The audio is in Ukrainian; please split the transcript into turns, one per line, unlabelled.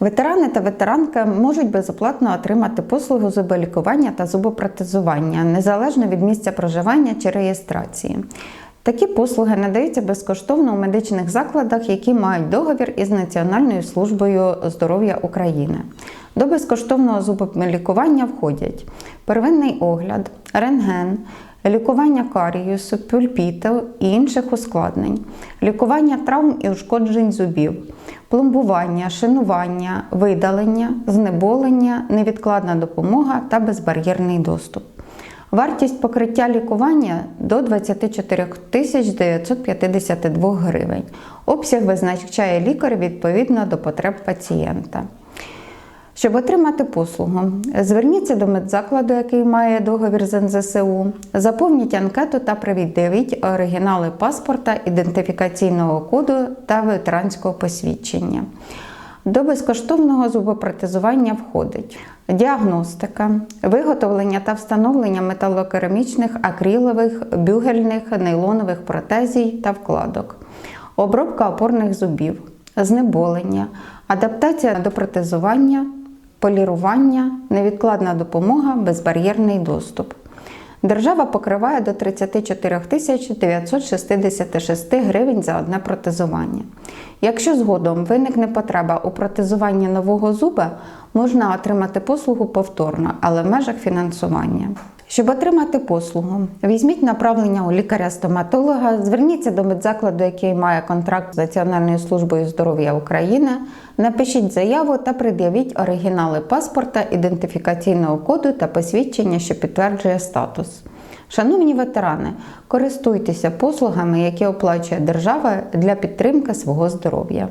Ветерани та ветеранки можуть безоплатно отримати послугу зуболікування та зубопротезування незалежно від місця проживання чи реєстрації. Такі послуги надаються безкоштовно у медичних закладах, які мають договір із Національною службою здоров'я України. До безкоштовного зуболікування входять первинний огляд, рентген, лікування каріусу, пульпіту і інших ускладнень, лікування травм і ушкоджень зубів, пломбування, шинування, видалення, знеболення, невідкладна допомога та безбар'єрний доступ. Вартість покриття лікування до 24 тисяч 952 гривень. Обсяг визначає лікар відповідно до потреб пацієнта. Щоб отримати послугу, зверніться до медзакладу, який має договір з НЗСУ, заповніть анкету та пред'явіть оригінали паспорта, ідентифікаційного коду та ветеранського посвідчення. До безкоштовного зубопротезування входить діагностика, виготовлення та встановлення металокерамічних, акрилових, бюгельних, нейлонових протезій та вкладок, обробка опорних зубів, знеболення, адаптація до протезування, полірування, невідкладна допомога, безбар'єрний доступ. Держава покриває до 34 тисяч 966 гривень за одне протезування. Якщо згодом виникне потреба у протезуванні нового зуба, можна отримати послугу повторно, але в межах фінансування. Щоб отримати послугу, візьміть направлення у лікаря-стоматолога, зверніться до медзакладу, який має контракт з Національною службою здоров'я України, напишіть заяву та пред'явіть оригінали паспорта, ідентифікаційного коду та посвідчення, що підтверджує статус. Шановні ветерани, користуйтеся послугами, які оплачує держава для підтримки свого здоров'я.